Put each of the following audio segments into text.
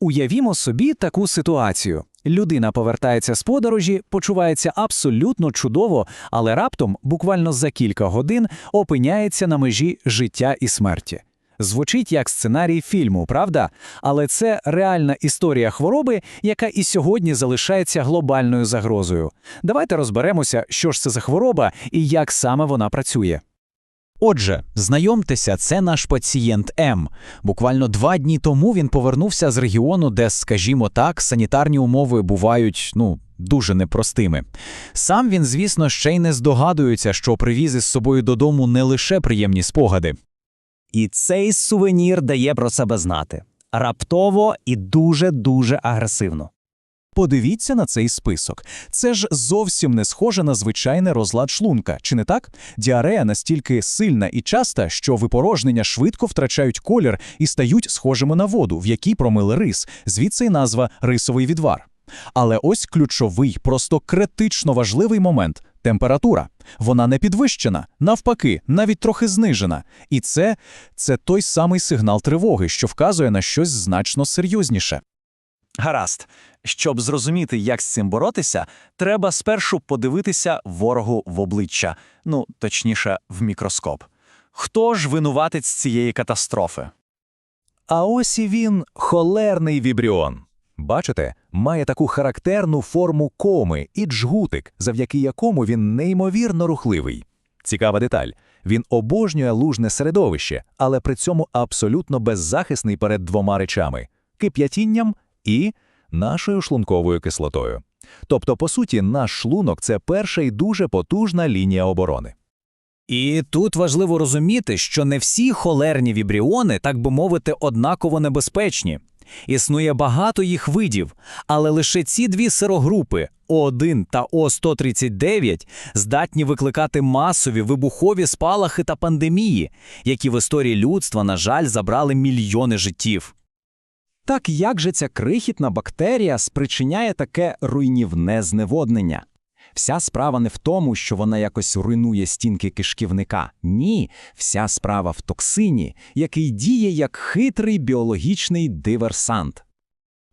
Уявімо собі таку ситуацію. Людина повертається з подорожі, почувається абсолютно чудово, але раптом, буквально за кілька годин, опиняється на межі життя і смерті. Звучить як сценарій фільму, правда? Але це реальна історія хвороби, яка і сьогодні залишається глобальною загрозою. Давайте розберемося, що ж це за хвороба і як саме вона працює. Отже, знайомтеся, це наш пацієнт М. Буквально два дні тому він повернувся з регіону, де, скажімо так, санітарні умови бувають, ну, дуже непростими. Сам він, звісно, ще й не здогадується, що привіз із собою додому не лише приємні спогади. І цей сувенір дає про себе знати раптово і дуже-дуже агресивно. Подивіться на цей список. Це ж зовсім не схоже на звичайний розлад шлунка, чи не так? Діарея настільки сильна і часта, що випорожнення швидко втрачають колір і стають схожими на воду, в якій промили рис, звідси й назва рисовий відвар. Але ось ключовий, просто критично важливий момент температура. Вона не підвищена, навпаки, навіть трохи знижена. І це, це той самий сигнал тривоги, що вказує на щось значно серйозніше. Гаразд, щоб зрозуміти, як з цим боротися, треба спершу подивитися ворогу в обличчя, ну точніше, в мікроскоп. Хто ж винуватець цієї катастрофи? А ось і він холерний вібріон. Бачите, має таку характерну форму коми і джгутик, завдяки якому він неймовірно рухливий. Цікава деталь. Він обожнює лужне середовище, але при цьому абсолютно беззахисний перед двома речами кип'ятінням і нашою шлунковою кислотою. Тобто, по суті, наш шлунок це перша і дуже потужна лінія оборони. І тут важливо розуміти, що не всі холерні вібріони, так би мовити, однаково небезпечні. Існує багато їх видів, але лише ці дві сирогрупи О1 та О139 здатні викликати масові вибухові спалахи та пандемії, які в історії людства, на жаль, забрали мільйони життів. Так як же ця крихітна бактерія спричиняє таке руйнівне зневоднення? Вся справа не в тому, що вона якось руйнує стінки кишківника. Ні, вся справа в токсині, який діє як хитрий біологічний диверсант.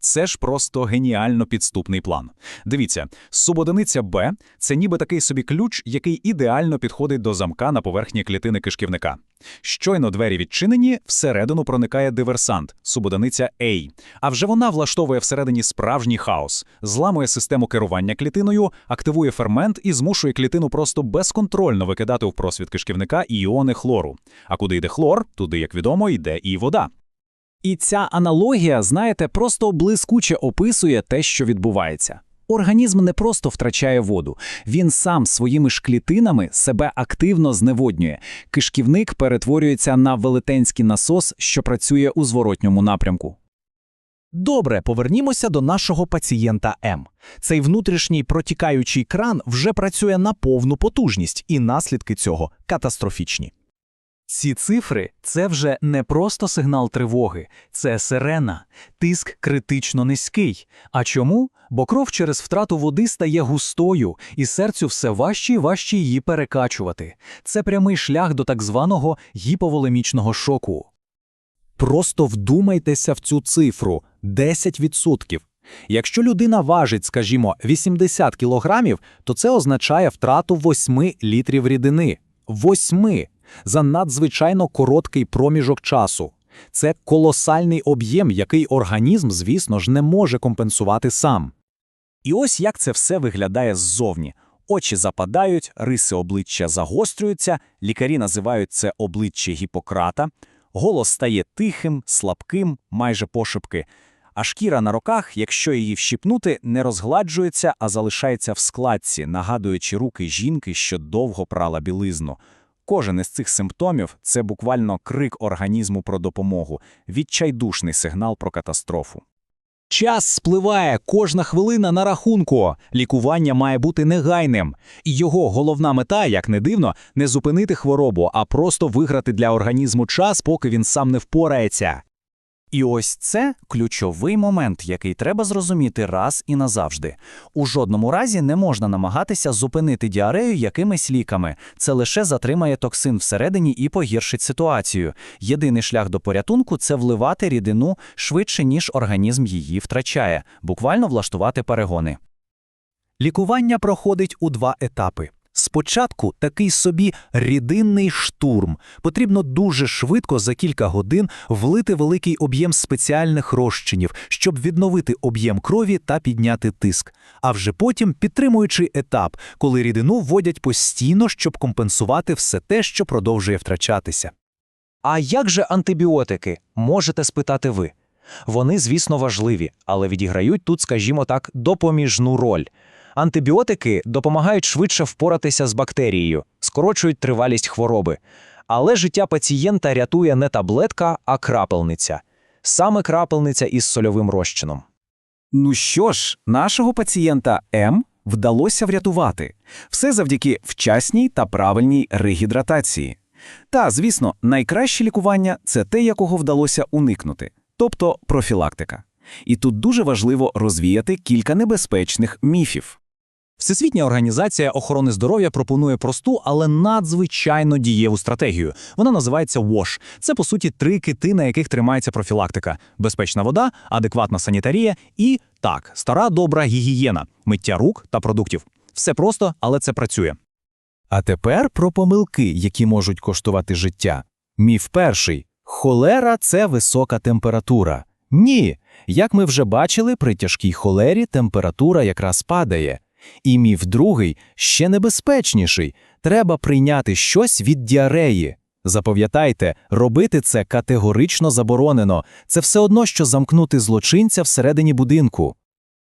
Це ж просто геніально підступний план. Дивіться, субодиниця Б це ніби такий собі ключ, який ідеально підходить до замка на поверхні клітини кишківника. Щойно двері відчинені, всередину проникає диверсант, субодиниця А. А вже вона влаштовує всередині справжній хаос, зламує систему керування клітиною, активує фермент і змушує клітину просто безконтрольно викидати в просвіт кишківника іони хлору. А куди йде хлор, туди, як відомо, йде і вода. І ця аналогія, знаєте, просто блискуче описує те, що відбувається. Організм не просто втрачає воду, він сам своїми ж клітинами себе активно зневоднює. Кишківник перетворюється на велетенський насос, що працює у зворотньому напрямку. Добре, повернімося до нашого пацієнта М. Цей внутрішній протікаючий кран вже працює на повну потужність, і наслідки цього катастрофічні. Ці цифри це вже не просто сигнал тривоги, це сирена, тиск критично низький. А чому? Бо кров через втрату води стає густою, і серцю все важче і важче її перекачувати. Це прямий шлях до так званого гіповолемічного шоку. Просто вдумайтеся в цю цифру 10%. Якщо людина важить, скажімо, 80 кілограмів, то це означає втрату 8 літрів рідини. 8! За надзвичайно короткий проміжок часу. Це колосальний об'єм, який організм, звісно ж, не може компенсувати сам. І ось як це все виглядає ззовні. Очі западають, риси обличчя загострюються, лікарі називають це обличчя Гіппократа, голос стає тихим, слабким, майже пошепки, а шкіра на руках, якщо її вщипнути, не розгладжується, а залишається в складці, нагадуючи руки жінки, що довго прала білизну. Кожен із цих симптомів це буквально крик організму про допомогу, відчайдушний сигнал про катастрофу. Час спливає, кожна хвилина на рахунку. Лікування має бути негайним. І його головна мета, як не дивно, не зупинити хворобу, а просто виграти для організму час, поки він сам не впорається. І ось це ключовий момент, який треба зрозуміти раз і назавжди. У жодному разі не можна намагатися зупинити діарею якимись ліками. Це лише затримає токсин всередині і погіршить ситуацію. Єдиний шлях до порятунку це вливати рідину швидше, ніж організм її втрачає, буквально влаштувати перегони. Лікування проходить у два етапи. Спочатку такий собі рідинний штурм. Потрібно дуже швидко за кілька годин влити великий об'єм спеціальних розчинів, щоб відновити об'єм крові та підняти тиск. А вже потім підтримуючий етап, коли рідину вводять постійно, щоб компенсувати все те, що продовжує втрачатися. А як же антибіотики? Можете спитати ви. Вони, звісно, важливі, але відіграють тут, скажімо так, допоміжну роль. Антибіотики допомагають швидше впоратися з бактерією, скорочують тривалість хвороби. Але життя пацієнта рятує не таблетка, а крапельниця. Саме крапельниця із сольовим розчином. Ну що ж, нашого пацієнта М вдалося врятувати. Все завдяки вчасній та правильній регідратації. Та, звісно, найкраще лікування це те, якого вдалося уникнути, тобто профілактика. І тут дуже важливо розвіяти кілька небезпечних міфів. Всесвітня організація охорони здоров'я пропонує просту, але надзвичайно дієву стратегію. Вона називається WASH. Це по суті три кити, на яких тримається профілактика: безпечна вода, адекватна санітарія і так, стара добра гігієна, миття рук та продуктів. Все просто, але це працює. А тепер про помилки, які можуть коштувати життя. Міф перший холера це висока температура. Ні. Як ми вже бачили, при тяжкій холері температура якраз падає. І міф другий ще небезпечніший треба прийняти щось від діареї. Запам'ятайте, робити це категорично заборонено. Це все одно, що замкнути злочинця всередині будинку.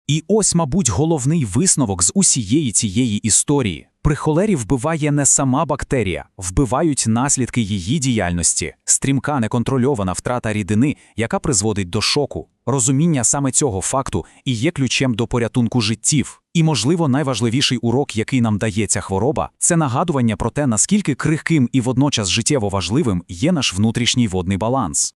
І ось, мабуть, головний висновок з усієї цієї історії. При холері вбиває не сама бактерія, вбивають наслідки її діяльності, стрімка неконтрольована втрата рідини, яка призводить до шоку. Розуміння саме цього факту і є ключем до порятунку життів. І, можливо, найважливіший урок, який нам дає ця хвороба, це нагадування про те, наскільки крихким і водночас життєво важливим є наш внутрішній водний баланс.